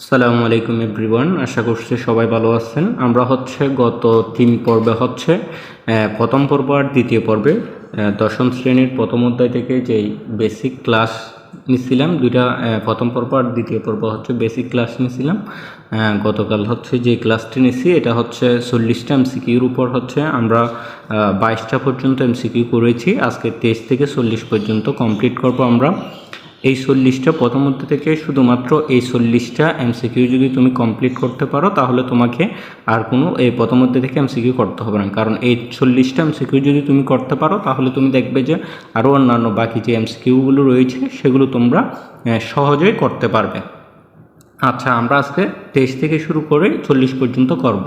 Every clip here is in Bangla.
আসসালামু আলাইকুম এভরিওয়ান, আশা করছি সবাই ভালো আছেন। আমরা হচ্ছে গত তিন পর্বে হচ্ছে প্রথম পর্ব আর দ্বিতীয় পর্বে দশম শ্রেণির প্রথম অধ্যায় থেকে যেই বেসিক ক্লাস নিছিলাম, দুইটা প্রথম পর্ব আর দ্বিতীয় পর্ব হচ্ছে বেসিক ক্লাস নিছিলাম। গতকাল হচ্ছে যে ক্লাসটি নিছি, এটা হচ্ছে চল্লিশটা এমসিকিউর উপর হচ্ছে, আমরা বাইশটা পর্যন্ত এম এমসিকিউ করেছি। আজকে তেইশ থেকে চল্লিশ পর্যন্ত কমপ্লিট করব আমরা। এই চল্লিশটা প্রথমত থেকে শুধুমাত্র এই চল্লিশটা এমসিকিউ যদি তুমি কমপ্লিট করতে পারো, তাহলে তোমাকে আর কোনো এই প্রথমত থেকে এমসিকিউ করতে হবে না। কারণ এই চল্লিশটা এমসিকিউ যদি তুমি করতে পারো, তাহলে তুমি দেখবে যে আরও অন্যান্য বাকি যে এমসিকিউগুলো রয়েছে, সেগুলো তোমরা সহজেই করতে পারবে। আচ্ছা আমরা আজকে তেইশ থেকে শুরু করে চল্লিশ পর্যন্ত করব।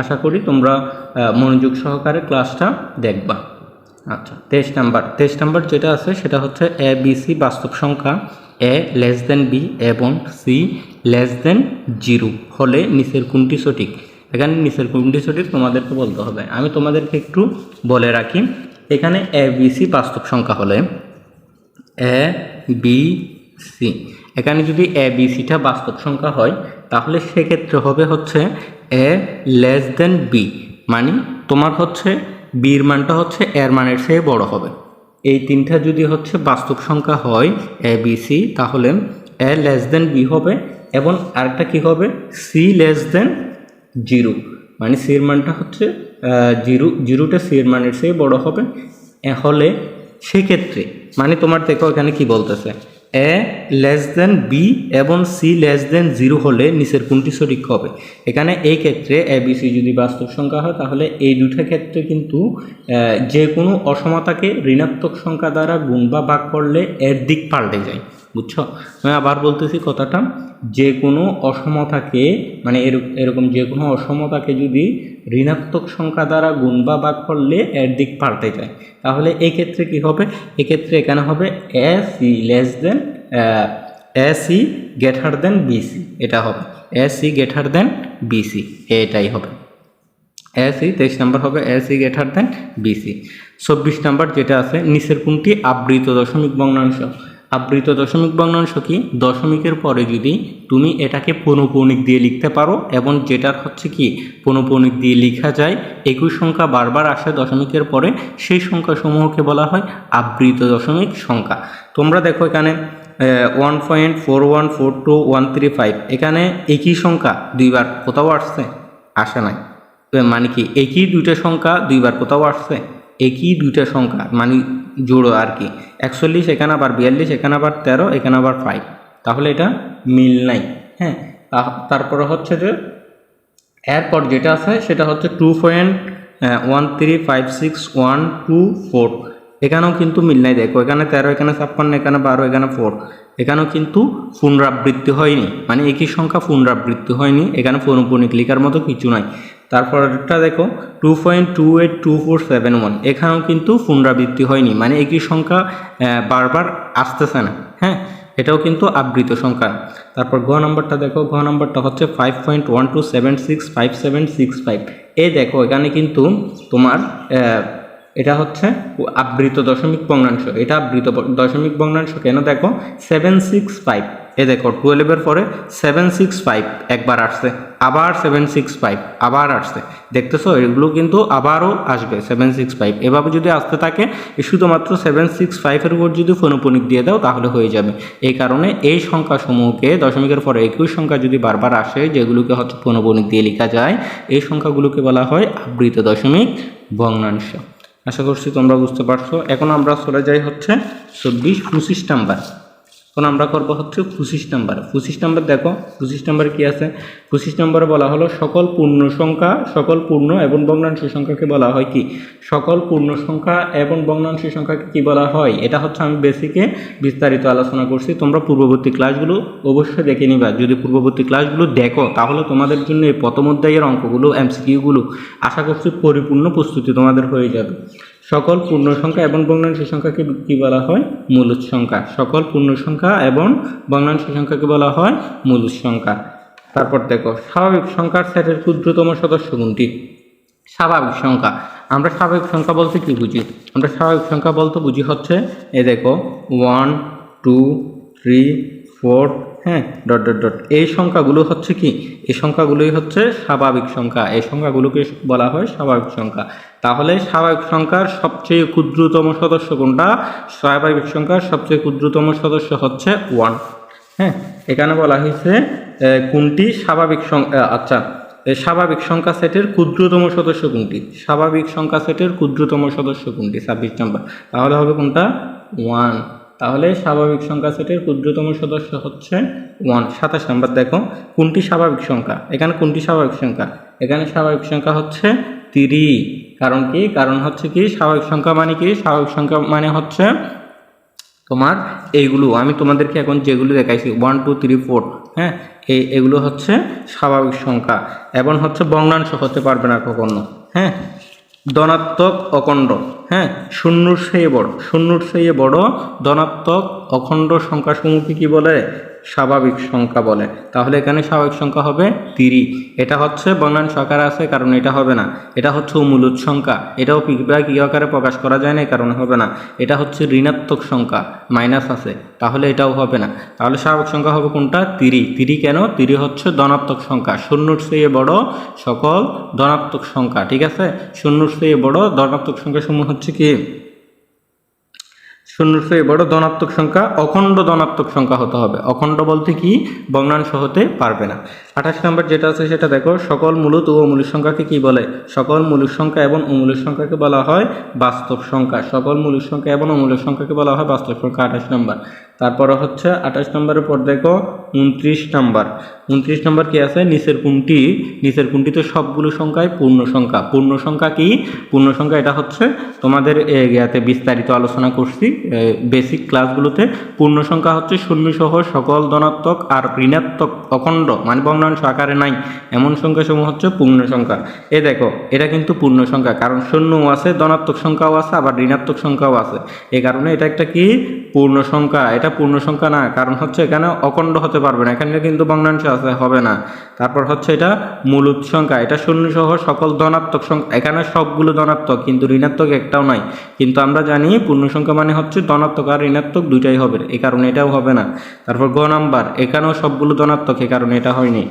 আশা করি তোমরা মনোযোগ সহকারে ক্লাসটা দেখবা। আচ্ছা তেইশ নাম্বার। তেইশ নাম্বার যেটা আছে সেটা হচ্ছে এ বি সি বাস্তব সংখ্যা। এ লেস দেন বি এবং সি লেস দেন জিরো হলে নিচের কোনটি সঠিক? এখানে নিচের কোনটি সঠিক তোমাদেরকে বলতে হবে। আমি তোমাদেরকে একটু বলে রাখি। এখানে এ বি সি বাস্তব সংখ্যা হলে এ বি সি এখানে যদি এ বি সিটা বাস্তব সংখ্যা হয়, তাহলে সেক্ষেত্রে হবে হচ্ছে এ লেস দেন বি মানে তোমার হচ্ছে বির মানটা হচ্ছে এর মানের চেয়ে বড় হবে। এই তিনটা যদি হচ্ছে বাস্তব সংখ্যা হয় এ, বি, সি, তাহলে এ লেস দেন বি হবে এবং আরেকটা কি হবে? সি লেস দেন জিরো মানে সির মানটা হচ্ছে জিরো জিরোটা সির মানের চেয়ে বড় হবে। হলে সেক্ষেত্রে মানে তোমার দেখো এখানে কি বলতেছে? এ লেস দেন বি এবং সি লেস দেন জিরো হলে নিচের কোনটি সঠিক হবে? এখানে এই ক্ষেত্রে এ, বি, সি যদি বাস্তব সংখ্যা হয়, তাহলে এই দুটো ক্ষেত্রে কিন্তু যে কোনো অসমতাকে ঋণাত্মক সংখ্যা দ্বারা গুণ বা ভাগ করলে এর দিক পাল্টে যায়। বুঝছ? আমি আবার বলতেছি কথাটা, যে কোনো অসমতাকে মানে এর- এরকম যে কোনো অসমতাকে যদি ঋণাত্মক সংখ্যা দ্বারা গুণ বা ভাগ করলে এর দিক পাল্টে যায়। তাহলে এই ক্ষেত্রে কি হবে? এক্ষেত্রে এখানে হবে A C less than A C greater than BC এটা হবে। A C greater than BC এটাই হবে। এসি তেইশ নাম্বার হবে এসি গেটার দেন বিসি চব্বিশ নাম্বার যেটা আছে, নিচের কোনটি? আবৃত দশমিক ভগ্নাংশ। আবৃত দশমিক ভগ্নাংশ কি দশমিকের পরে যদি তুমি এটাকে পৌনপৌনিক দিয়ে লিখতে পারো এবং যেটার হচ্ছে কি পৌনপৌনিক দিয়ে লেখা যায়, একই সংখ্যা বারবার আসে দশমিকের পরে, সেই সংখ্যাসমূহকে বলা হয় আবৃত দশমিক সংখ্যা। তোমরা দেখো এখানে one point four one four two one three five এখানে একই সংখ্যা দুইবার কোথাও আসছে? আসে নাই। মানে কি, একই দুইটা সংখ্যা দুইবার কোথাও আসছে? একই দুইটা সংখ্যা মানে জোড়ো আর কি। একচল্লিশ এখানে আবার বিয়াল্লিশ এখানে আবার তেরো এখানে আবার ফাইভ তাহলে এটা মিল নাই হ্যাঁ? তারপরে হচ্ছে যে, এরপর যেটা আছে সেটা হচ্ছে two point one three five six one two four এখানেও কিন্তু মিল নাই, দেখো, এখানে তেরো, এখানে ছাপ্পান্ন, এখানে বারো, এখানে ফোর এখানেও কিন্তু পুনরাবৃত্তি হয়নি মানে একই সংখ্যা পুনরাবৃত্তি হয়নি, এখানে পৌনপুনিক লিখার মতো কিছু নাই। তারপরটা দেখো two point two eight two four seven one এখানেও কিন্তু পুনরাবৃত্তি হয়নি মানে একই সংখ্যা বারবার আসতেছে না হ্যাঁ? এটাও কিন্তু আবৃত সংখ্যা। তারপর ঘ নম্বরটা দেখো, ঘ নম্বরটা হচ্ছে five point one two seven six five seven six five এই দেখো, এখানে কিন্তু তোমার এটা হচ্ছে আবৃত দশমিক ভগ্নাংশ। এটা আবৃত দশমিক ভগ্নাংশ কেন দেখো? সেভেন সিক্স ফাইভ এ দেখো টুয়েলভের পরে সেভেন সিক্স ফাইভ একবার আসছে। আবার সেভেন সিক্স ফাইভ আবার আসছে। দেখতেছো, এগুলো কিন্তু আবারও আসবে সেভেন সিক্স ফাইভ এভাবে যদি আসতে থাকে শুধুমাত্র সেভেন সিক্স ফাইভের উপর যদি ফোনোপনিক দিয়ে দাও, তাহলে হয়ে যাবে। এই কারণে এই সংখ্যাসমূহকে দশমিকের পরে একই সংখ্যা যদি বারবার আসে, যেগুলোকে হচ্ছে ফোনোপনিক দিয়ে লেখা যায়, এই সংখ্যাগুলোকে বলা হয় আবৃত দশমিক ভগ্নাংশ। আশা করছি তোমরা বুঝতে পারছ। এখন আমরা চলে যাই হচ্ছে চব্বিশ পঁচিশ নাম্বার। এখন আমরা করব হচ্ছে পঁচিশ নাম্বার। পঁচিশ নাম্বার দেখো, পঁচিশ নাম্বার কি আছে? পঁচিশ নম্বরে বলা হলো সকল পূর্ণ সংখ্যা, সকল পূর্ণ এবং ভগ্নাংশ সংখ্যাকে বলা হয় কি? সকল পূর্ণ সংখ্যা এবং ভগ্নাংশ সংখ্যাকে কি বলা হয়? এটা হচ্ছে আমি বেসিকে বিস্তারিত আলোচনা করছি। তোমরা পূর্ববর্তী ক্লাসগুলো অবশ্যই দেখে নিবা। যদি পূর্ববর্তী ক্লাসগুলো দেখো, তাহলে তোমাদের জন্য এই প্রথম অধ্যায়ের অঙ্কগুলো এমসিকিউগুলো আশা করছি পরিপূর্ণ প্রস্তুতি তোমাদের হয়ে যাবে। সকল পূর্ণ সংখ্যা এবং ভগ্নাংশ সংখ্যাকে কি বলা হয়? মূলদ সংখ্যা। সকল পূর্ণ সংখ্যা এবং ভগ্নাংশ সংখ্যাকে বলা হয় মূলদ সংখ্যা। তারপর দেখো, স্বাভাবিক সংখ্যার সেটের ক্ষুদ্রতম সদস্য কোনটি? স্বাভাবিক সংখ্যা। আমরা স্বাভাবিক সংখ্যা বলতে কি বুঝি? আমরা স্বাভাবিক সংখ্যা বলতে বুঝি হচ্ছে এ দেখো ওয়ান টু থ্রি ফোর হ্যাঁ ডট ডট ডট এই সংখ্যাগুলো হচ্ছে কি? এই সংখ্যাগুলোই হচ্ছে স্বাভাবিক সংখ্যা। এই সংখ্যাগুলোকে বলা হয় স্বাভাবিক সংখ্যা। তাহলে স্বাভাবিক সংখ্যার সবচেয়ে ক্ষুদ্রতম সদস্য কোনটা? স্বাভাবিক সংখ্যার সবচেয়ে ক্ষুদ্রতম সদস্য হচ্ছে ওয়ান হ্যাঁ এখানে বলা হয়েছে কোনটি? স্বাভাবিক সংখ্যা আচ্ছা স্বাভাবিক সংখ্যা সেটের ক্ষুদ্রতম সদস্য কোনটি? স্বাভাবিক সংখ্যা সেটের ক্ষুদ্রতম সদস্য কোনটি? ছাব্বিশ নম্বর। তাহলে হবে কোনটা? ওয়ান তাহলে স্বাভাবিক সংখ্যা সেটের ক্ষুদ্রতম সদস্য হচ্ছে ওয়ান সাতাশ নম্বর, দেখো, কোনটি স্বাভাবিক সংখ্যা? এখানে কোনটি স্বাভাবিক সংখ্যা? এখানে স্বাভাবিক সংখ্যা হচ্ছে তিরি কারণ কি? কারণ হচ্ছে কি, স্বাভাবিক সংখ্যা মানে কি? স্বাভাবিক সংখ্যা মানে হচ্ছে তোমার এইগুলো। আমি তোমাদেরকে এখন যেগুলো দেখাইছি ওয়ান টু থ্রি ফোর হ্যাঁ? এই, এগুলো হচ্ছে স্বাভাবিক সংখ্যা। এবং হচ্ছে বর্ণাংশ হতে পারবে না কখনো হ্যাঁ? ধনাত্মক অখণ্ড হ্যাঁ? শূন্যর চেয়ে বড় শূন্যর চেয়ে বড় ধনাত্মক অখণ্ড সংখ্যাসমূহকে কি বলে? স্বাভাবিক সংখ্যা বলে। তাহলে এখানে স্বাভাবিক সংখ্যা হবে তিরি। এটা হচ্ছে বর্ণান আকারে আছে, কারণ এটা হবে না। এটা হচ্ছে মূলত সংখ্যা। এটাও বা কি আকারে প্রকাশ করা যায় না কারণে হবে না। এটা হচ্ছে ঋণাত্মক সংখ্যা, মাইনাস আছে। তাহলে এটাও হবে না। তাহলে স্বাভাবিক সংখ্যা হবে কোনটা? তিরি। তিরি কেন? তিরি হচ্ছে ধনাত্মক সংখ্যা। শূন্যর চেয়ে বড় সকল ধনাত্মক সংখ্যা, ঠিক আছে? শূন্যর চেয়ে বড় ধনাত্মক সংখ্যা সমূহ হচ্ছে কি? শূন্যর চেয়ে বড় ধনাত্মক সংখ্যা অখণ্ড ধনাত্মক সংখ্যা হতে হবে। অখণ্ড বলতে কি? ভগ্নাংশ হতে পারবে না। আঠাশ নম্বর যেটা আছে সেটা দেখো, সকল মূলত ও মূলিক সংখ্যাকে কি বলে? সকল মূলিক সংখ্যা এবং অমূলিক সংখ্যাকে বলা হয় বাস্তব সংখ্যা। সকল মূলিক সংখ্যা এবং অমূলিক সংখ্যাকে বলা হয় বাস্তব সংখ্যা। আঠাশ নম্বর। তারপরে হচ্ছে আঠাশ নম্বরের পর দেখো উনত্রিশ নম্বর। উনত্রিশ নম্বর কি আছে? নিচের কোনটি? নিচের কোনটিতে সবগুলো সংখ্যায় পূর্ণ সংখ্যা। পূর্ণ সংখ্যা কি? পূর্ণ সংখ্যা এটা হচ্ছে তোমাদের এ, ইয়াতে বিস্তারিত আলোচনা করছি। বেসিক ক্লাসগুলোতে পূর্ণ সংখ্যা হচ্ছে শূন্য সহ সকল ধনাত্মক আর ঋণাত্মক অখণ্ড মানে ভগ্নাংশ আকারে নাই। এমন সংখ্যা সমূহ হচ্ছে পূর্ণ সংখ্যা। এ দেখো এটা কিন্তু পূর্ণ সংখ্যা। কারণ শূন্যও আছে ধনাত্মক সংখ্যাও আছে আবার ঋণাত্মক সংখ্যাও আছে। এই কারণে এটা একটা কি? পূর্ণ সংখ্যা। এটা পূর্ণ সংখ্যা না, কারণ হচ্ছে এখানে অখণ্ড হতে পারবে না। এখানে কিন্তু ভগ্নাংশ আছে, হবে না। তারপর হচ্ছে এটা মূল সংখ্যা। এটা শূন্য সহ সকল ধনাত্মক সংখ্যা। এখানে সবগুলো ধনাত্মক, কিন্তু ঋণাত্মক একটাও নাই। কিন্তু আমরা জানি পূর্ণ সংখ্যা মানে হচ্ছে ধনাত্মক আর ঋণাত্মক দুইটাই হবে। এই কারণে এটাও হবে না। তারপর গ নাম্বার, এখানেও সবগুলো ধনাত্মক এই কারণে এটা হয়নি।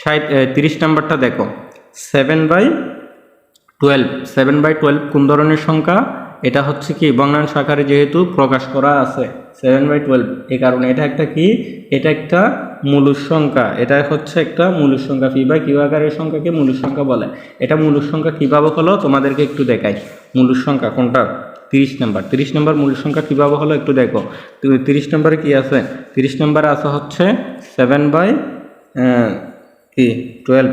ষাট তিরিশ নাম্বারটা দেখো। Seven by twelve seven by twelve কোন ধরনের সংখ্যা? এটা হচ্ছে কি ভগ্নাংশ আকারে যেহেতু প্রকাশ করা আছে সেভেন বাই টুয়েলভ এই কারণে এটা একটা কি, এটা একটা মূলুর সংখ্যা, এটা হচ্ছে একটা মূলুর সংখ্যা ফি বা কিউ আকারের সংখ্যাকে মূলুর সংখ্যা বলে। এটা মূলুর সংখ্যা কীভাবে হলো, তোমাদেরকে একটু দেখাই। মূলুর সংখ্যা কোনটা? তিরিশ নাম্বার তিরিশ নাম্বার মূল সংখ্যা কীভাবে হলো একটু দেখো। তিরিশ নম্বরে কি আছে? তিরিশ নম্বরে আছে হচ্ছে সেভেন বাই কি টুয়েলভ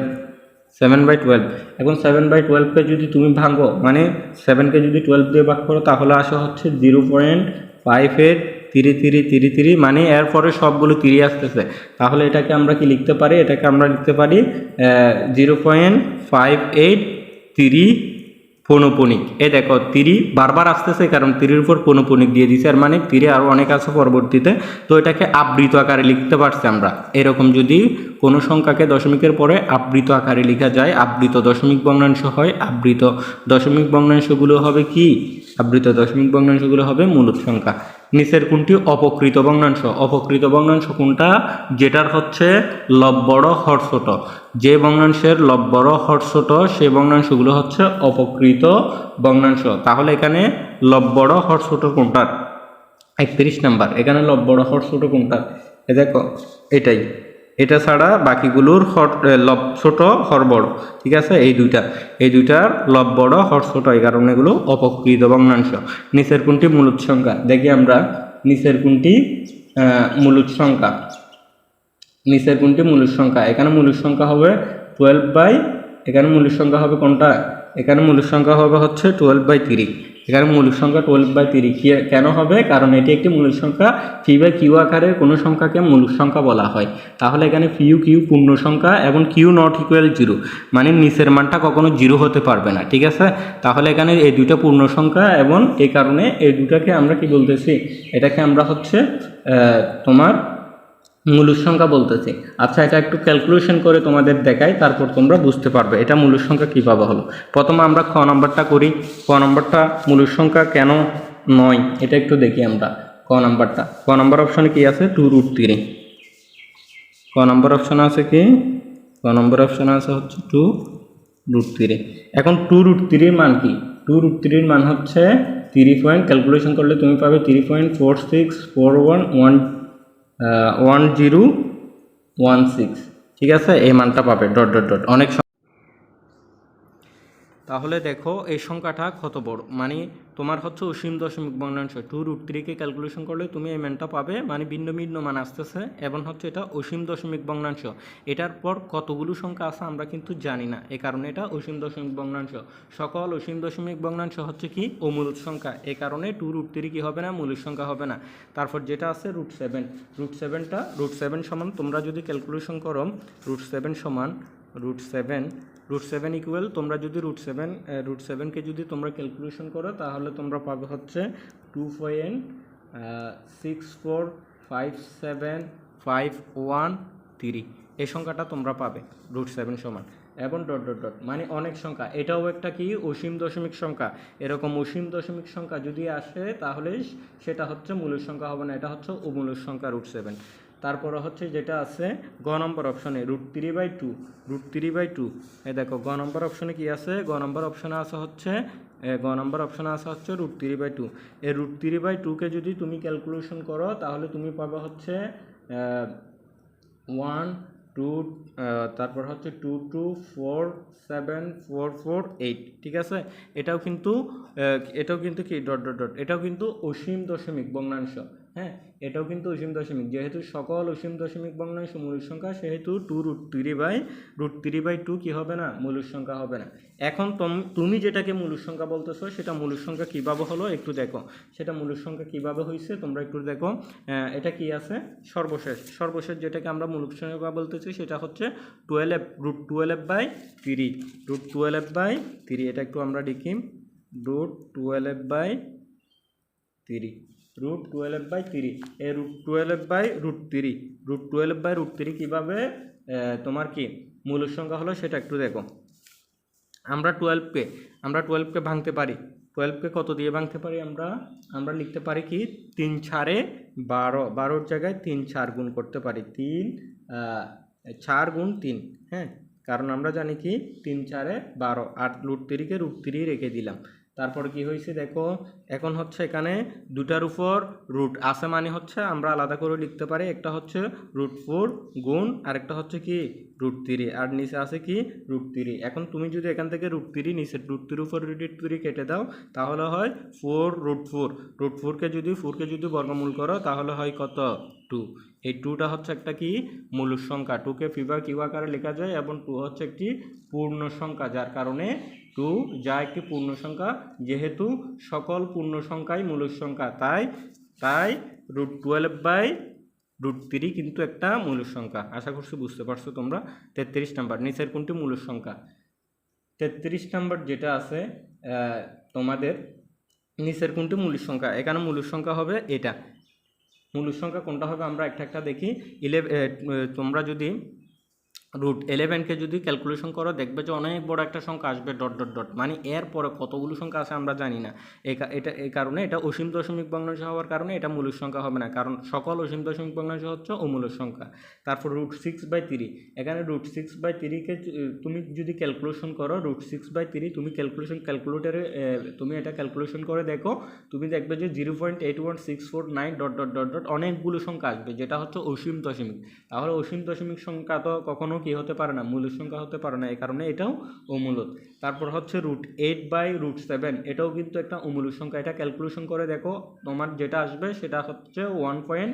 সেভেন বাই টুয়েলভ এখন সেভেন বাই টুয়েলভকে যদি তুমি ভাঙো মানে সেভেনকে যদি টুয়েলভ দিয়ে ভাগ করো, তাহলে আসা হচ্ছে zero point five eight three three three three মানে এরপরে সবগুলো তিরি আসতেছে। তাহলে এটাকে আমরা কি লিখতে পারি? এটাকে আমরা লিখতে পারি zero point five eight three পৌনপণিক এ দেখো, তিরি বারবার আসতেছে কারণ তিরির উপর পৌনপণিক দিয়ে দিছে আর মানে তিরি আরও অনেক আছে পরবর্তীতে। তো এটাকে আবৃত আকারে লিখতে পারছি আমরা। এরকম যদি কোনো সংখ্যাকে দশমিকের পরে আবৃত আকারে লেখা যায়, আবৃত দশমিক ভগ্নাংশ হয়, আবৃত দশমিক ভগ্নাংশগুলো হবে কি? আবৃত দশমিক ভগ্নাংশগুলো হবে মূলত সংখ্যা। নিচের কোনটি? অপকৃত ভগ্নাংশ। অপকৃত ভগ্নাংশ কোনটা? যেটার হচ্ছে লব্বড় হর্ষট। হর যে ভগ্নাংশের লব্বড় হর্ষট সে ভগ্নাংশগুলো হচ্ছে অপকৃত ভগ্নাংশ। তাহলে এখানে লব্বড় হর্ষট হর কোনটার? একত্রিশ নাম্বার। এখানে লব্বড় হর্ষট কোনটার? কোনটা এ দেখো, এটাই। এটা ছাড়া বাকিগুলোর হর লব ছোট, হর বড়। ঠিক আছে? এই দুইটা। এই দুইটার লব বড়, হর ছোট, এই কারণে এগুলো অপকৃত ভগ্নাংশ। নিচের কোনটি মূলত সংখ্যা? দেখি আমরা নিচের কোনটি মূলত সংখ্যা। নিচের কোনটি মূলের সংখ্যা? এখানে মূলের সংখ্যা হবে টুয়েলভ বাই এখানে মূলের সংখ্যা হবে কোনটা? এখানে মূলের সংখ্যা হবে হচ্ছে টুয়েলভ বাই তিরি এখানে মূলের সংখ্যা টুয়েলভ বাই তিরি কি- কেন হবে? কারণ এটি একটি মূলের সংখ্যা ফি বাই কিউ আকারের কোনো সংখ্যাকে মূলের সংখ্যা বলা হয়। তাহলে এখানে ফিউ কিউ পূর্ণ সংখ্যা এবং কিউ নট ইকুয়াল জিরো মানে নিচের মানটা কখনো জিরো হতে পারবে না, ঠিক আছে? তাহলে এখানে এই দুইটা পূর্ণ সংখ্যা এবং এই কারণে এই দুটাকে আমরা কি বলতেছি? এটাকে আমরা হচ্ছে তোমার মূলুর সংখ্যা বলতেছি। আচ্ছা এটা একটু ক্যালকুলেশন করে তোমাদের দেখাই, তারপর তোমরা বুঝতে পারবে এটা মূলুর সংখ্যা কীভাবে হলো। প্রথমে আমরা খ নম্বরটা করি। ক নম্বরটা মূলুর সংখ্যা কেন নয়, এটা একটু দেখি আমরা। ক নম্বরটা। ক নম্বর অপশনে কি আছে? টু রুট থ্রি ক নম্বর অপশন আছে কি? ক নম্বর অপশন আছে হচ্ছে টু রুট থ্রি এখন টু রুট থ্রির মান কি? টু রুট থ্রির মান হচ্ছে থ্রি পয়েন্ট ক্যালকুলেশন করলে তুমি পাবে three point four six four one one one zero one six ঠিক আছে? এই মানটা পাবে। ডট ডট ডট অনেক তাহলে দেখো এই সংখ্যাটা কত বড়? মানে তোমার হচ্ছে অসীম দশমিক ভগ্নাংশ টু রুট থ্রিকে ক্যালকুলেশন করলে তুমি এই মানটা পাবে মানে ভিন্ন ভিন্ন মান আসতেছে, এবং হচ্ছে এটা অসীম দশমিক ভগ্নাংশ এটার পর কতগুলো সংখ্যা আছে আমরা কিন্তু জানি না। এ কারণে এটা অসীম দশমিক ভগ্নাংশ সকল অসীম দশমিক ভগ্নাংশ হচ্ছে কি? অমূল সংখ্যা। এ কারণে টু রুট থ্রি কি হবে না? মূলের সংখ্যা হবে না। তারপর যেটা আছে রুট সেভেন রুট সেভেনটা রুট সেভেন সমান তোমরা যদি ক্যালকুলেশন করো রুট সেভেন সমান root seven root seven equal তোমরা যদি রুট সেভেন রুট সেভেনকে যদি তোমরা ক্যালকুলেশন করো, তাহলে তোমরা পাবে হচ্ছে two point six four five seven five one three এই সংখ্যাটা তোমরা পাবে রুট সেভেন সমান। এবং ডট ডট ডট মানে অনেক সংখ্যা। এটাও একটা কি? অসীম দশমিক সংখ্যা। এরকম অসীম দশমিক সংখ্যা যদি আসে, তাহলে সেটা হচ্ছে মূলের সংখ্যা হবে না, এটা হচ্ছে অমূলের সংখ্যা রুট সেভেন তারপরে হচ্ছে যেটা আছে, গ নম্বর অপশনে root three by two root three by two এই দেখো, গ নম্বর অপশনে কি আছে? গ নম্বর অপশনে আছে হচ্ছে গ নম্বর অপশনে আসা হচ্ছে রুট থ্রি বাই টু এই রুট থ্রি বাই টুকে যদি তুমি ক্যালকুলেশন করো, তাহলে তুমি পাবে হচ্ছে ওয়ান টু তারপর হচ্ছে two two four seven four four eight ঠিক আছে? এটাও কিন্তু এটাও কিন্তু কি? ডট ডট ডট এটাও কিন্তু অসীম দশমিক, ভগ্নাংশ। হ্যাঁ এটাও কিন্তু অসীম দশমিক। যেহেতু সকল অসীম দশমিক ভগ্নাংশ মূলের সংখ্যা, সেহেতু two root three by root three by two কী হবে না? মূলের সংখ্যা হবে না। এখন তোম- যেটাকে মূলের সংখ্যা বলতেছো, সেটা মূলের সংখ্যা কীভাবে হলো একটু দেখো। সেটা মূলের সংখ্যা কীভাবে হয়েছে তোমরা একটু দেখো। এটা কি আছে? সর্বশেষ। সর্বশেষ যেটাকে আমরা মূলক সংখ্যা বলতেছি, সেটা হচ্ছে twelve root twelve by three root twelve by three এটা একটু আমরা লিখি root twelve by three root twelve by three এই root twelve by root three root twelve by root three কীভাবে তোমার কি মূলের সংখ্যা হলো সেটা একটু দেখো। আমরা টুয়েলভকে আমরা টুয়েলভকে ভাঙতে পারি। টুয়েলভকে কত দিয়ে ভাঙতে পারি আমরা? আমরা লিখতে পারি কি তিন ছাড়ে বারো। বারোর জায়গায় তিন চার গুণ করতে পারি। তিন চার গুণ তিন হ্যাঁ? কারণ আমরা জানি কি তিন চারে বারো। আর রুট তিরিকে রুট তিরি রেখে দিলাম। তারপর কি হয়েছে দেখো? এখন হচ্ছে এখানে দুটার উপর রুট আছে মানে হচ্ছে আমরা আলাদা করে লিখতে পারি। একটা হচ্ছে রুট ফোর গুণ আরেকটা হচ্ছে কি? রুট থ্রি আর নিচে আছে কি? রুট থ্রি এখন তুমি যদি এখান থেকে রুট থ্রি নিচে রুট থ্রির উপর রুট থ্রি কেটে দাও, তাহলে হয় ফোর রুট ফোর রুট ফোরকে যদি ফোরকে যদি বর্গমূল করো, তাহলে হয় কত? টু এই টুটা হচ্ছে একটা কি? মূল সংখ্যা। টুকে ফিভার কিউ আকারে লেখা যায় এবং টু হচ্ছে একটি পূর্ণ সংখ্যা, যার কারণে টু যা একটি পূর্ণ সংখ্যা, যেহেতু সকল পূর্ণ সংখ্যাই মূল সংখ্যা, তাই তাই root twelve by root three কিন্তু একটা মূল সংখ্যা। আশা করছি বুঝতে পারছ তোমরা। তেত্রিশ নাম্বার, নিচের কোনটি মূল সংখ্যা? তেত্রিশ নাম্বার যেটা আছে তোমাদের নিচের কোনটি মূলের সংখ্যা? এখানে মূলের সংখ্যা হবে এটা। মূলের সংখ্যা কোনটা হবে আমরা একটা একটা দেখি। ইলেভ তোমরা যদি রুট ইলেভেনকে যদি ক্যালকুলেশন করো, দেখবে যে অনেক বড় একটা সংখ্যা আসবে ডট ডট ডট মানে এর পরে কতগুলো সংখ্যা আছে আমরা জানি না। এটা এই কারণে এটা অসীম দশমিক ভগ্নাংশ হওয়ার কারণে এটা মূলের সংখ্যা হবে না। কারণ সকল অসীম দশমিক ভগ্নাংশ হচ্ছে অমূলের সংখ্যা। তারপর রুট সিক্স বাই থ্রি এখানে রুট সিক্স বাই থ্রিকে তুমি যদি ক্যালকুলেশন করো রুট সিক্স বাই থ্রি তুমি ক্যালকুলেশন ক্যালকুলেটারে তুমি এটা ক্যালকুলেশন করে দেখো, তুমি দেখবে যে zero point eight one six four nine dot dot dot dot অনেকগুলো সংখ্যা আসবে, যেটা হচ্ছে অসীম দশমিক। তাহলে অসীম দশমিক সংখ্যা তো কখনো কি হতে পারে না? মূলের সংখ্যা হতে পারে না, এই কারণে এটাও অমূলত। তারপর হচ্ছে root eight by root seven এটাও কিন্তু একটা অমূলক সংখ্যা। এটা ক্যালকুলেশন করে দেখো, তোমার যেটা আসবে সেটা হচ্ছে one point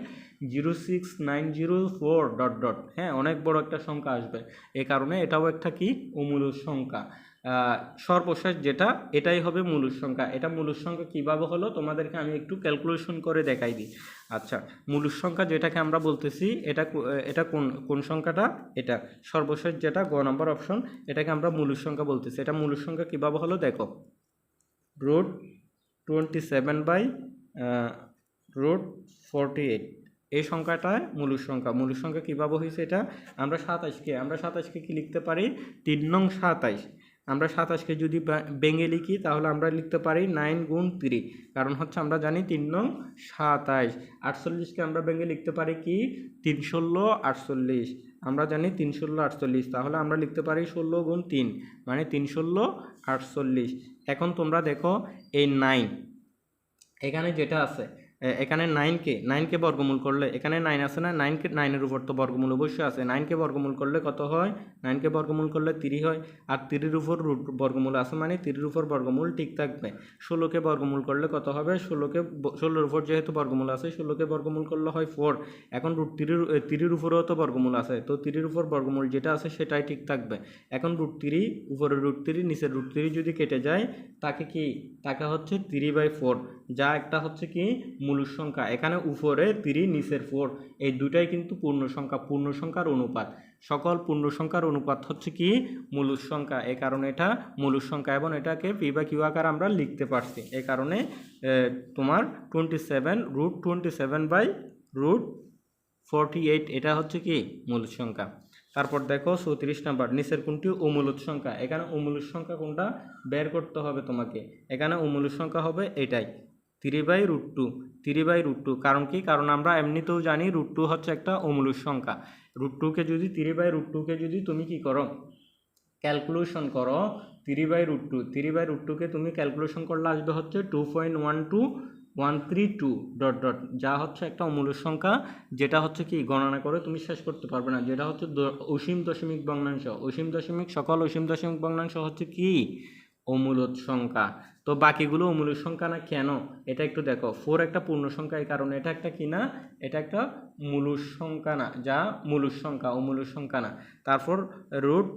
zero six nine zero four dot dot হ্যাঁ অনেক বড় একটা সংখ্যা আসবে। এ কারণে এটাও একটা কি? অমূলক সংখ্যা। সর্বশেষ যেটা, এটাই হবে মূলুর সংখ্যা। এটা মূলুর সংখ্যা কীভাবে হলো তোমাদেরকে আমি একটু ক্যালকুলেশন করে দেখাই দিই। আচ্ছা মূলুর সংখ্যা যেটাকে আমরা বলতেছি, এটা এটা কোন কোন সংখ্যাটা? এটা। সর্বশেষ যেটা, গ নম্বর অপশন এটাকে আমরা মূলুর সংখ্যা বলতেছি। এটা মূলুর সংখ্যা কীভাবে হলো দেখো। Root twenty seven by root forty eight এই সংখ্যাটা মূলুর সংখ্যা। মূলুর সংখ্যা কীভাবে হয়েছে এটা? আমরা সাতাশকে আমরা সাতাশকে কি লিখতে পারি? তিন নং সাতাইশ। আমরা সাতাশকে যদি বা- ভেঙে লিখি, তাহলে আমরা লিখতে পারি নাইন গুণ থ্রি কারণ হচ্ছে আমরা জানি তিন নং সাতাইশ। আটচল্লিশকে আমরা ভেঙে লিখতে পারি কি? তিন ষোলো আটচল্লিশ। আমরা জানি তিন ষোলো আটচল্লিশ, তাহলে আমরা লিখতে পারি ষোলো গুণ তিন মানে তিন ষোলো আটচল্লিশ। এখন তোমরা দেখো এই নাইন। এখানে যেটা আছে এখানে নাইনকে নাইনকে বর্গমূল করলে, এখানে নাইন আছে না? নাইনকে নাইনের উপর তো বর্গমূল অবশ্যই আছে। নাইনকে বর্গমূল করলে কত হয়? নাইনকে বর্গমূল করলে তিরি হয়। আর তিরির উপর রুট বর্গমূল আছে মানে তিরির উপর বর্গমূল ঠিক থাকবে। ষোলোকে বর্গমূল করলে কত হবে? ষোলোকে ষোলোর উপর যেহেতু বর্গমূল আছে ষোলোকে বর্গমূল করলে হয় ফোর এখন রুট তিরির তিরির উপরেও তো বর্গমূল আছে। তো তিরির উপর বর্গমূল যেটা আছে সেটাই ঠিক থাকবে। এখন রুট তিরি উপরে রুট তিরি, নিচের রুট তিরি যদি কেটে যায়, তাকে কি, তাকে হচ্ছে তিরি বাই ফোর যা একটা হচ্ছে কি মূল সংখ্যা। এখানে উপরে তিরি, নিচের ফোর। এই দুটাই কিন্তু পূর্ণ সংখ্যা, পূর্ণ সংখ্যার অনুপাত। সকল পূর্ণ সংখ্যার অনুপাত হচ্ছে কি? মূল সংখ্যা। এই কারণে এটা মূল সংখ্যা এবং এটাকে পি বা কিউ আকার আমরা লিখতে পারছি। এই কারণে তোমার twenty seven root twenty seven by root forty eight এটা হচ্ছে কি? মূল সংখ্যা। তারপর দেখো চৌত্রিশ নাম্বার, নিচের কোনটি? অমূলত সংখ্যা। এখানে অমূলত সংখ্যা কোনটা? বের করতে হবে তোমাকে। এখানে অমূলত সংখ্যা হবে এটাই। Three by root two three by root two. কারণ কি? কারণ আমরা এমনিতেও জানি রুট টু হচ্ছে একটা অমূলত সংখ্যা। রুট টুকে যদি থ্রি বাই রুট টুকে যদি তুমি কি করো? ক্যালকুলেশন করো three by root two. Three by root টুকে তুমি ক্যালকুলেশন করলে আসবে হচ্ছে two point one two, one three two dot dot. যা হচ্ছে একটা অমূল্য সংখ্যা, যেটা হচ্ছে কি? গণনা করে তুমি শেষ করতে পারবে না। যেটা হচ্ছে অসীম দশমিক ভগ্নাংশ। অসীম দশমিক, সকল অসীম দশমিক ভগ্নাংশ হচ্ছে কি? অমূলত সংখ্যা। তো বাকিগুলো অমূলত সংখ্যা না কেন? এটা একটু দেখো ফোর একটা পূর্ণ সংখ্যা এই কারণে। এটা একটা কি না? এটা একটা মূলুস সংখ্যা না, যা মূলুস সংখ্যা অমূলুস সংখ্যা না। তারপর রুট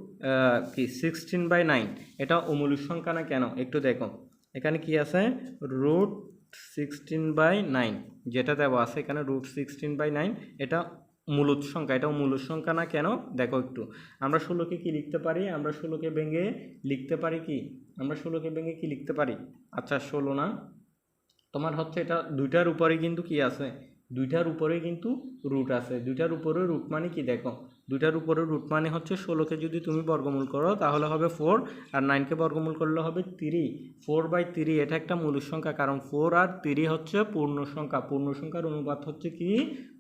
কি সিক্সটিন বাই নাইন এটা অমূলুস সংখ্যা না কেন? একটু দেখো। এখানে কি আছে? রুট সিক্সটিন বাই নাইন যেটা দেওয়া আছে এখানে রুট সিক্সটিন বাই নাইন এটা মূলত সংখ্যা, এটা মূলত সংখ্যা না কেন? দেখো একটু। আমরা ষোলোকে কি লিখতে পারি? আমরা ষোলোকে ভেঙে লিখতে পারি কি? আমরা ষোলোকে ভেঙে কি লিখতে পারি? আচ্ছা ষোলো না। তোমার হচ্ছে এটা দুইটার উপরে কিন্তু কি আছে? দুইটার উপরে কিন্তু রুট আছে। দুইটার উপরে রুট মানে কি? দেখো, দুইটার উপরে রুট মানে হচ্ছে ষোলোকে যদি তুমি বর্গমূল করো, তাহলে হবে ফোর আর নাইনকে বর্গমূল করলে হবে তিরি ফোর বাই তিরি এটা একটা মূল সংখ্যা, কারণ ফোর আর তিরি হচ্ছে পূর্ণ সংখ্যা। পূর্ণ সংখ্যার অনুপাত হচ্ছে কি?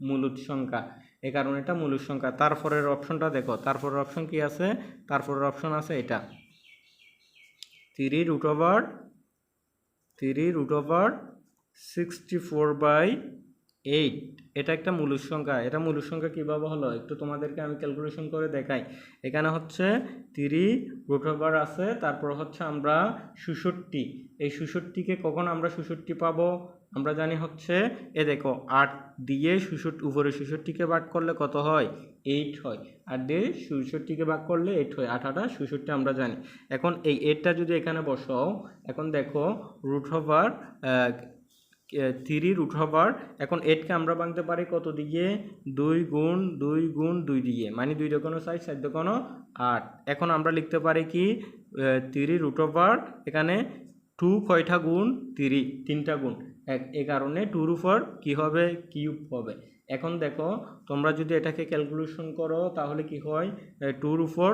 মূলত সংখ্যা। এ কারণে এটা মূল সংখ্যা। তারপরের অপশনটা দেখো। তারপরের অপশন কি আছে? তারপরের অপশন আছে এটা। Three root over three root over sixty four by eight এটা একটা মূলদ সংখ্যা এটা মূলদ সংখ্যা কীভাবে হলো? একটু তোমাদেরকে আমি ক্যালকুলেশন করে দেখাই। এখানে হচ্ছে থ্রি রুট আছে, তারপর হচ্ছে আমরা সুষট্টি এই সুষট্টিকে কখন আমরা সুষট্টি পাবো? আমরা জানি হচ্ছে, এ দেখো, আট দিয়ে সুষট্টি উপরে সুষট্টিকে ভাগ করলে কত হয়? এইট হয়। আর দিয়ে সুষট্টিকে ভাগ করলে এইট হয়। আট, আটা সুষট্টি আমরা জানি। এখন এই এইটটা যদি এখানে বসাও, এখন দেখো রুট থ্রি রুট ওভার এখন এইটকে আমরা ভাঙতে পারি কত দিকে দুই গুণ দুই গুণ, দুই দিকে মানে দুই দোকানো সাইজ চার দোকানো আট। এখন আমরা লিখতে পারি কি? থ্রি রুট ওভার এখানে টু কয়টা গুণ? থ্রি তিনটা গুণ। এ কারণে টুর উপর কী হবে? কিউব হবে। এখন দেখো, তোমরা যদি এটাকে ক্যালকুলেশন করো, তাহলে কি হয়? টুর উপর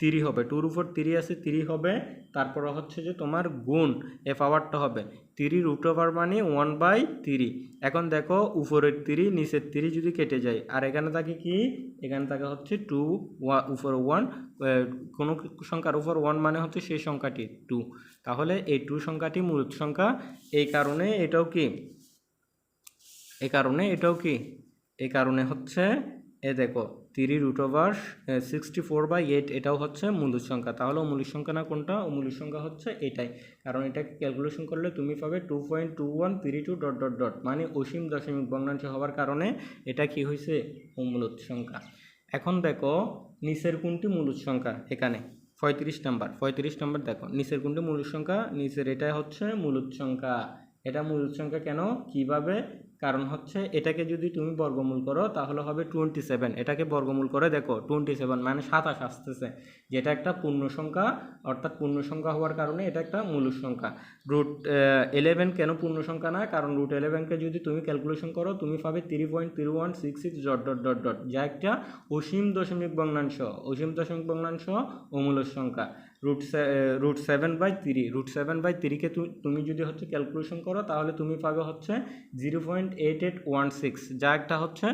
তিরি হবে। টুর উপর তিরি আছে তিরি হবে। তারপরে হচ্ছে যে তোমার গুণ এ পাওয়ারটা হবে। তিরি রুট ওভার মানে ওয়ান বাই তিরি এখন দেখো উপরের তিরি নিচের তিরি যদি কেটে যায়, আর এখানে থাকে কি? এখানে থাকে হচ্ছে টু ওয়া উপর ওয়ান কোনো সংখ্যার উপর ওয়ান মানে হচ্ছে সেই সংখ্যাটি টু তাহলে এই টু সংখ্যাটি মূলত সংখ্যা, এই কারণে এটাও কি? এই কারণে এটাও কি? এই কারণে হচ্ছে, এ দেখো three root over sixty four by eight এটাও হচ্ছে মূলদ সংখ্যা তাহলে মূলিক সংখ্যা না কোনটা? মূলিক সংখ্যা হচ্ছে এটাই। কারণ এটাকে ক্যালকুলেশন করলে তুমি পাবে two point two one three two dot dot dot মানে অসীম দশমিক ভগ্নাংশ হওয়ার কারণে এটা কি হয়েছে? মূলত সংখ্যা এখন দেখো, নিচের কোনটি মূলত সংখ্যা এখানে। পঁয়ত্রিশ নাম্বার পঁয়ত্রিশ নাম্বার দেখো। নিচের কোনটি মূলত সংখ্যা নিচের এটা হচ্ছে মূলত সংখ্যা এটা মূলত সংখ্যা কেন? কীভাবে কারণ হচ্ছে এটাকে যদি তুমি বর্গমূল করো, তাহলে হবে টোয়েন্টি সেভেন এটাকে বর্গমূল করে দেখো টোয়েন্টি সেভেন মানে সাতাশ আসতেছে। যেটা একটা পূর্ণ সংখ্যা, অর্থাৎ পূর্ণ সংখ্যা হওয়ার কারণে এটা একটা মূল সংখ্যা। রুট ইলেভেন কেন পূর্ণ সংখ্যা না? কারণ রুট ইলেভেনকে যদি তুমি ক্যালকুলেশন করো, তুমি পাবে three point three one six six dot dot dot dot যা একটা অসীম দশমিক ভগ্নাংশ অসীম দশমিক ভগ্নাংশ অমূলক সংখ্যা। Root root seven by three root seven by থ্রিকে তুমি যদি হচ্ছে ক্যালকুলেশন করো, তাহলে তুমি পাবে হচ্ছে zero point eight eight one six যা একটা হচ্ছে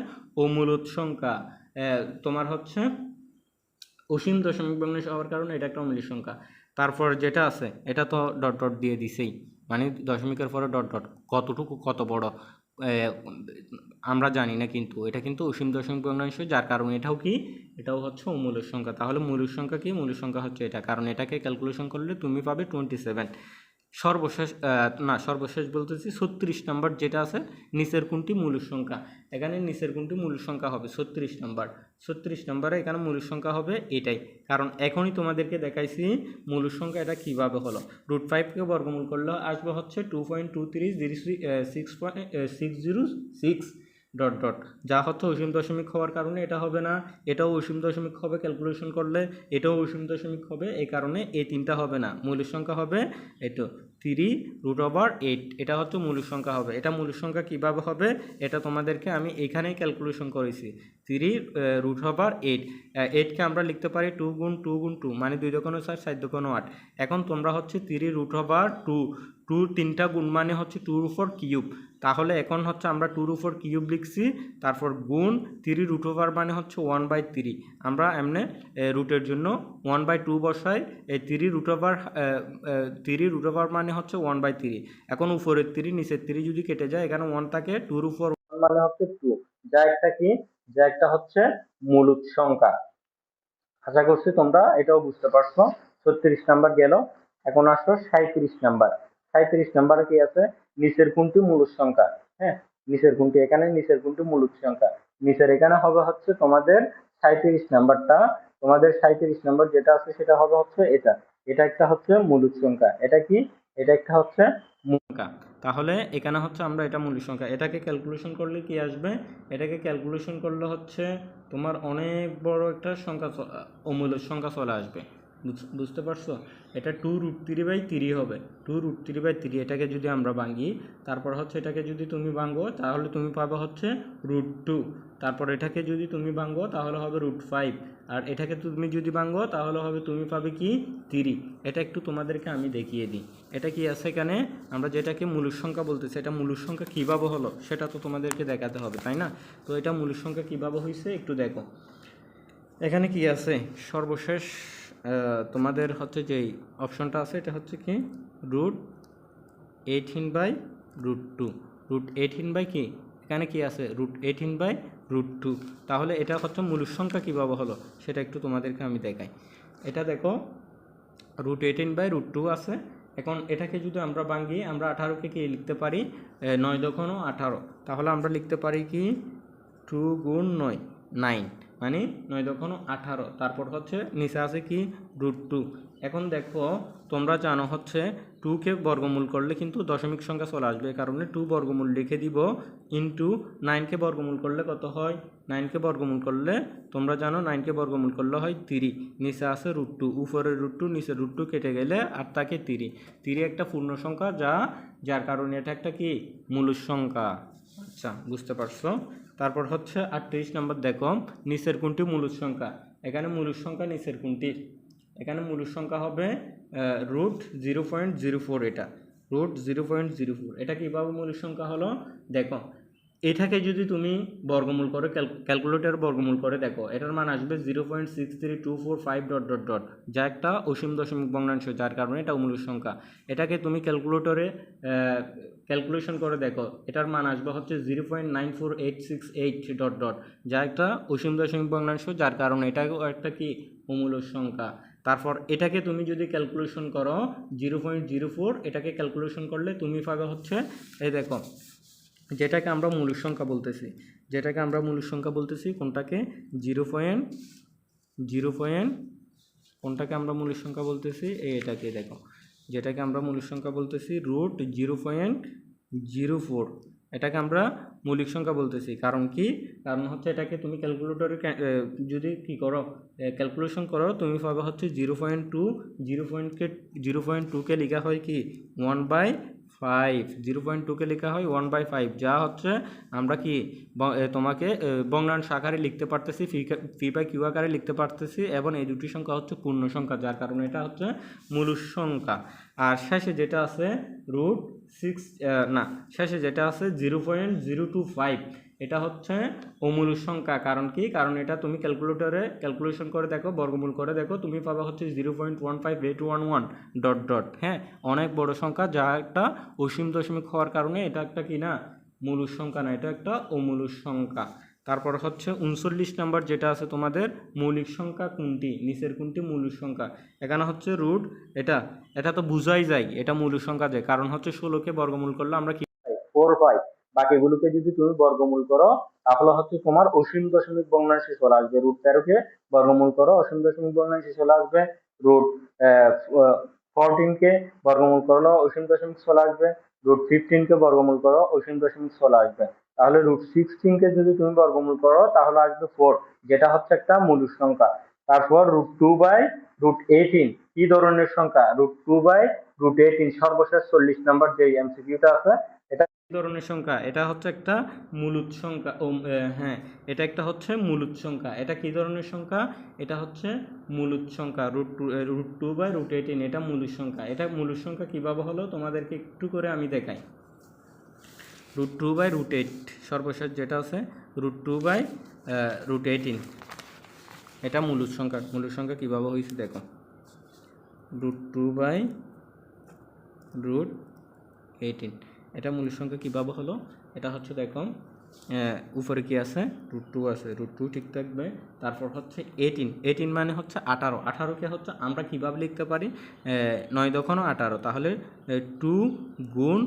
অমূলত সংখ্যা। তোমার হচ্ছে অসীম দশমিক ভগ্নাংশ হওয়ার কারণে এটা একটা অমূল্য সংখ্যা। তারপর যেটা আছে, এটা তো ডট ডট দিয়ে দিছেই। মানে দশমিকের পরে ডট ডট কতটুকু কত বড়? আমরা জানি না কিন্তু, এটা কিন্তু অসীম দশমিক পূর্ণাংশ যার কারণে এটাও কি? এটাও হচ্ছে অমূল্য সংখ্যা। তাহলে মূলের সংখ্যা কি? মূলের সংখ্যা হচ্ছে এটা। কারণ এটাকে ক্যালকুলেশন করলে তুমি পাবে টোয়েন্টি সেভেন সর্বশেষ না, সর্বশেষ বলতেছি ছত্রিশ নম্বর যেটা আছে, নিচের কোনটি মূলের সংখ্যা? এখানে নিচের কোনটি মূলের সংখ্যা হবে? ছত্রিশ নম্বর। ছত্রিশ নম্বরে এখানে মূলের সংখ্যা হবে এটাই। কারণ এখনই তোমাদেরকে দেখাইছি মূলের সংখ্যা এটা কীভাবে হলো। রুট ফাইভকে বর্গমূল করলে আসবে হচ্ছে two point two three zero six point six zero six dot dot যা হচ্ছে অসীম দশমিক হওয়ার কারণে এটা হবে না, এটাও অসীম দশমিক হবে ক্যালকুলেশন করলে এটাও অসীম দশমিক হবে, এই কারণে এই তিনটা হবে না। মূলের সংখ্যা হবে এটো থ্রি রুট ওভার এইট এটা হচ্ছে মূলের সংখ্যা হবে। এটা মূলের সংখ্যা কীভাবে হবে? এটা তোমাদেরকে আমি এখানেই ক্যালকুলেশন করেছি। থ্রি রুট ওভার এইট এইটকে আমরা লিখতে পারি টু গুণ টু গুণ টু মানে দুই দোকানো চার চার দোকানো আট। এখন তোমরা হচ্ছে three root over two two তিনটা গুণ মানে হচ্ছে টুর উপর কিউব। তাহলে এখন হচ্ছে আমরা টুর উপর কিউব লিখছি, তারপর গুণ থ্রি রুট ওভার মানে হচ্ছে ওয়ান বাই থ্রি আমরা এমনি রুটের জন্য ওয়ান বাই টু বসাই, এই three root over three root over মানে হচ্ছে ওয়ান বাই থ্রি এখন উপরের থ্রি নিচের থ্রি যদি কেটে যায়, এখানে ওয়ান থাকে, টুর উপর মানে হচ্ছে টু যা একটা কি? যা একটা হচ্ছে মূলত সংখ্যা আশা করছি তোমরা এটাও বুঝতে পারছ। ছত্রিশ নাম্বার গেল, এখন আসো সাঁত্রিশ নাম্বার। সাঁত্রিশ নাম্বারে কি আছে? নিচের কোনটি মূলত সংখ্যা? হ্যাঁ নিচের কোনটি এখানে, নিচের কোনটি মূলত সংখ্যা? নিচের এখানে হবে হচ্ছে তোমাদের সাঁত্রিশ নাম্বারটা। তোমাদের সাঁত্রিশ নাম্বার যেটা আছে সেটা হবে হচ্ছে এটা। এটা একটা হচ্ছে মূলত সংখ্যা। এটা কি? এটা একটা হচ্ছে সংখ্যা। তাহলে এখানে হচ্ছে আমরা এটা মূল সংখ্যা। এটাকে ক্যালকুলেশন করলে কি আসবে? এটাকে ক্যালকুলেশন করলে হচ্ছে তোমার অনেক বড় একটা সংখ্যা অমূল্যের সংখ্যা চলে আসবে। বুঝতে পারছ? এটা two root three by three হবে। Two root three by three এটাকে যদি আমরা ভাঙি, তারপর হচ্ছে এটাকে যদি তুমি ভাঙো, তাহলে তুমি পাবে হচ্ছে রুট টু তারপর এটাকে যদি তুমি ভাঙো, তাহলে হবে রুট ফাইভ আর এটাকে তুমি যদি ভাঙো, তাহলে হবে তুমি পাবে কি? থ্রি এটা একটু তোমাদেরকে আমি দেখিয়ে দিই। এটা কি আছে এখানে? আমরা যেটাকে মূলের সংখ্যা বলতেছি, এটা মূলের সংখ্যা কীভাবে হলো? সেটা তো তোমাদেরকে দেখাতে হবে, তাই না? তো এটা মূলের সংখ্যা কীভাবে হয়েছে একটু দেখো। এখানে কি আছে? সর্বশেষ তোমাদের হচ্ছে যেই অপশনটা আছে, এটা হচ্ছে কি? Root eighteen by root two root eighteen by কি? এখানে কি আছে? Root eighteen by root two তাহলে এটা হচ্ছে মূল সংখ্যা কীভাবে হলো? সেটা একটু তোমাদেরকে আমি দেখাই। এটা দেখো root eighteen by root two আছে। এখন এটাকে যদি আমরা ভাঙি, আমরা আঠারোকে কি লিখতে পারি? নয় দখনও আঠারো। তাহলে আমরা লিখতে পারি কি? টু গুণ নয় নাইন মানে নয় দখনও আঠারো। তারপর হচ্ছে নিচে আছে কি? রুট টু এখন দেখো, তোমরা জানো হচ্ছে টুকে বর্গমূল করলে কিন্তু দশমিক সংখ্যা চলে আসবে। এই কারণে টু বর্গমূল লিখে দিব ইন্টু নাইনকে বর্গমূল করলে কত হয়? নাইনকে বর্গমূল করলে, তোমরা জানো নাইনকে বর্গমূল করলে হয় তিরি। নিচে আছে রুট টু উপরের রুট টু নিচে রুট টু কেটে গেলে আর তাকে তিরি। তিরি একটা পূর্ণ সংখ্যা যা, যার কারণে এটা একটা কি? মূল সংখ্যা। আচ্ছা বুঝতে পারছ? তারপর হচ্ছে আটত্রিশ নম্বর দেখো, নিচের কোনটি মূলদ সংখ্যা? এখানে মূলদ সংখ্যা নিচের কোনটি এখানে মূলদ সংখ্যা হবে root zero point zero four এটা। Root zero point zero four এটা কীভাবে মূলদ সংখ্যা হলো? দেখো এটাকে যদি তুমি বর্গমূল করে ক্যালকুলেটর বর্গমূল করে, দেখো, এটার মান আসবে zero point six three two four five dot dot dot যা একটা অসীম দশমিক ভগ্নাংশ, যার কারণে এটা মূল সংখ্যা। এটাকে তুমি ক্যালকুলেটরে ক্যালকুলেশন করে দেখো, এটার মান আসবে হচ্ছে zero point nine four eight six eight dot dot যা একটা অসীম দশমিক ভগ্নাংশ, যার কারণে এটাও একটা কি? অমূল্য সংখ্যা। তারপর এটাকে তুমি যদি ক্যালকুলেশন করো জিরো পয়েন্ট জিরো ফোর এটাকে ক্যালকুলেশন করলে তুমি পাবে হচ্ছে, এই দেখো যেটাকে আমরা মূল সংখ্যা বলতেছি। যেটাকে আমরা মূল সংখ্যা বলতেছি, কোনটাকে? জিরো পয়েন্ট জিরো পয়েন্ট, কোনটাকে আমরা মূল সংখ্যা বলতেছি? এটাকে দেখো। যেটাকে আমরা মূল সংখ্যা বলতেছি, root zero point, zero four. এটাকে আমরা মৌলিক সংখ্যা বলতেছি। কারণ কি? কারণ হচ্ছে এটাকে তুমি ক্যালকুলেটরে যদি কি করো ক্যালকুলেশন করো, তুমি পাবে হচ্ছে জিরো পয়েন্ট টু, জিরো পয়েন্টকে জিরো পয়েন্ট টুকে লেখা হয় কি? One by five zero point টুকে লেখা হয় ওয়ান বাই ফাইভ যা হচ্ছে আমরা কি তোমাকে বংলান শাখারে লিখতে পারতেছি, ফি ফি বাই কিউ আকারে লিখতে পারতেছি এবং এই দুটি সংখ্যা হচ্ছে পূর্ণ সংখ্যা, যার কারণে এটা হচ্ছে মূল সংখ্যা। আর শেষে যেটা আছে রুট সিক্স না, শেষে যেটা আছে zero point zero two five এটা হচ্ছে অমূল সংখ্যা। কারণ কি? কারণ এটা তুমি ক্যালকুলেটরে ক্যালকুলেশন করে দেখো, বর্গমূল করে দেখো, তুমি পাবে হচ্ছে zero point one five eight one one dot dot হ্যাঁ? অনেক বড় সংখ্যা, যা একটা অসীম দশমিক হওয়ার কারণে এটা একটা কি না? মূল সংখ্যা না, এটা একটা অমূল সংখ্যা। তারপর হচ্ছে উনচল্লিশ নাম্বার যেটা আছে তোমাদের, মৌলিক সংখ্যা কোনটি? নিচের কোনটি? মৌলিক সংখ্যা। এখানে হচ্ছে রুট এটা এটা তো বোঝাই যায়, এটা মৌলিক সংখ্যা যায়। কারণ হচ্ছে ষোলোকে বর্গমূল করলে আমরা কি ফোর পাই বাকিগুলোকে যদি তুমি বর্গমূল করো, তাহলে হচ্ছে তোমার অসীম দশমিক ভগ্নাংশে চলে আসবে রুট তেরোকে। বর্গমূল করো, অসীম দশমিক ভগ্নাংশে চলে আসবে রুট ফোরটিনকে বর্গমূল করল অসীম দশমিক চলে আসবে। রুট ফিফটিনকে বর্গমূল করো, অসীম দশমিক চলে আসবে। তাহলে রুট সিক্সটিনকে যদি তুমি বর্গমূল করো, তাহলে আসবে ফোর যেটা হচ্ছে একটা মূল সংখ্যা। তারপর root two by root eighteen কি ধরনের সংখ্যা? Root two by root eighteen সর্বশেষ চল্লিশ নাম্বার যে এমসিকিউটা আছে ধরনের সংখ্যা, এটা হচ্ছে একটা মূলত সংখ্যা, ও হ্যাঁ এটা একটা হচ্ছে মূলত সংখ্যা, এটা কি ধরনের সংখ্যা? এটা হচ্ছে মূলত সংখ্যা root two root two by root eighteen এটা মূলত সংখ্যা, এটা মূলত সংখ্যা কীভাবে হলো? তোমাদেরকে একটু করে আমি দেখাই। Root two by root eight সর্বশেষ যেটা আছে root two by root eighteen এটা মূলত সংখ্যা মূলত সংখ্যা কীভাবে হয়েছে দেখো। Root two by root eighteen এটা মূল সংখ্যা কীভাবে হলো? এটা হচ্ছে দেখো উপরে কি আছে? রুট টু আছে। রুট টু ঠিক থাকবে। তারপর হচ্ছে এইটিন এইটিন মানে হচ্ছে আঠারো। আঠারোকে হচ্ছে আমরা কীভাবে লিখতে পারি? নয় দখনও আঠারো। তাহলে টু গুণ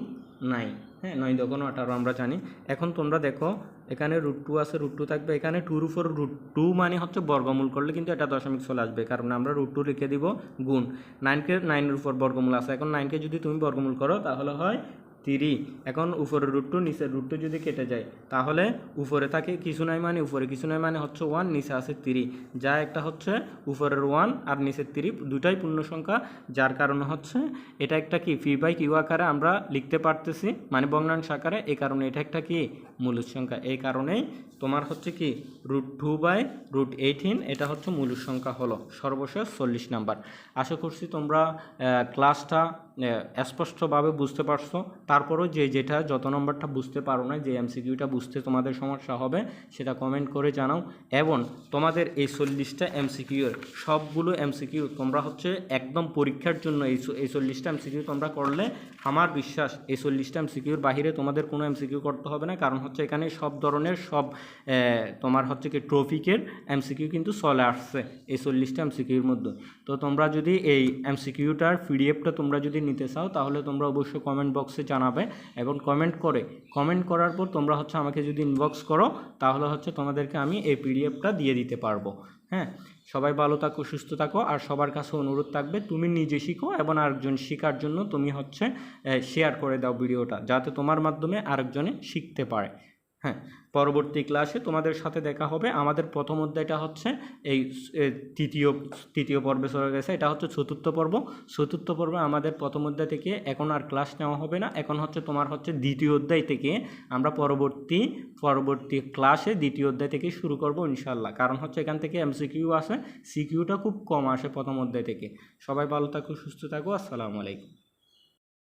নাইন হ্যাঁ নয় দখনও আঠারো আমরা জানি। এখন তোমরা দেখো, এখানে রুট টু আছে রুট টু থাকবে। এখানে টুর উপর রুট টু মানে হচ্ছে বর্গমূল করলে কিন্তু এটা দশমিক চলে আসবে। কারণ আমরা রুট টু লিখে দিব গুণ। নাইনকে নাইনের উপর বর্গমূল আছে। এখন নাইনকে যদি তুমি বর্গমূল করো, তাহলে হয় তিরি। এখন উপরের রুট টু নিচের রুট টু যদি কেটে যায়, তাহলে উপরে থাকে কিছু নয় মানে উপরে, কিছু নয় মানে হচ্ছে ওয়ান নিচে আছে তিরি। যা একটা হচ্ছে উপরের ওয়ান আর নিচের তিরি, দুটাই পূর্ণ সংখ্যা, যার কারণে হচ্ছে এটা একটা কি ফি বাই কিউ আকারে আমরা লিখতে পারতেছি মানে ভগ্নাংশ আকারে এই কারণে এটা একটা কি মূলত সংখ্যা এই কারণেই তোমার হচ্ছে কি root two by root eighteen এটা হচ্ছে মূলত সংখ্যা হলো, সর্বশেষ চল্লিশ নাম্বার। আশা করছি তোমরা ক্লাসটা স্পষ্টভাবে বুঝতে পারছ। তারপরেও যে যেটা, যত নম্বরটা বুঝতে পারো না, যে এমসিকিউটা বুঝতে তোমাদের সমস্যা হবে, সেটা কমেন্ট করে জানাও। এবং তোমাদের এই চল্লিশটা এমসিকিউর সবগুলো এমসিকিউ তোমরা হচ্ছে একদম পরীক্ষার জন্য এই এই চল্লিশটা এমসিকিউ তোমরা করলে, আমার বিশ্বাস এই চল্লিশটা এমসিকিউর বাহিরে তোমাদের কোনো এমসিকিউ করতে হবে না, কারণ হচ্ছে এখানে সব ধরনের সব তোমার হচ্ছে কি ট্রফিকের এমসিকিউ কিন্তু চলে আসছে, এই চল্লিশটা এমসিকিউর মধ্যে। তো তোমরা যদি এই এমসিকিউটার পিডিএফটা তোমরা যদি নিতে চাও, তাহলে তোমরা অবশ্যই কমেন্ট বক্সে জানাবে এবং কমেন্ট করে। কমেন্ট করার পর তোমরা হচ্ছে আমাকে যদি ইনবক্স করো, তাহলে হচ্ছে তোমাদেরকে আমি এই পিডিএফটা দিয়ে দিতে পারব। হ্যাঁ? সবাই ভালো থাকো, সুস্থ থাকো, আর সবার কাছে অনুরোধ থাকবে, তুমি নিজে শিখো এবং আরেকজন শেখার জন্য তুমি হচ্ছে শেয়ার করে দাও ভিডিওটা, যাতে তোমার মাধ্যমে আরেকজনে শিখতে পারে। হ্যাঁ? পরবর্তী ক্লাসে তোমাদের সাথে দেখা হবে। আমাদের প্রথম অধ্যায়টা হচ্ছে এই তৃতীয় তৃতীয় পর্বে চলে গেছে। এটা হচ্ছে চতুর্থ পর্ব। চতুর্থ পর্বে আমাদের প্রথম অধ্যায় থেকে এখন আর ক্লাস নেওয়া হবে না। এখন হচ্ছে তোমার হচ্ছে দ্বিতীয় অধ্যায় থেকে আমরা পরবর্তী পরবর্তী ক্লাসে দ্বিতীয় অধ্যায় থেকে শুরু করব ইনশাল্লাহ কারণ হচ্ছে এখান থেকে এমসিকিউ আসে সিকিউটা খুব কম আসে প্রথম অধ্যায় থেকে। সবাই ভালো থাকো, সুস্থ থাকো। আসসালামু আলাইকুম।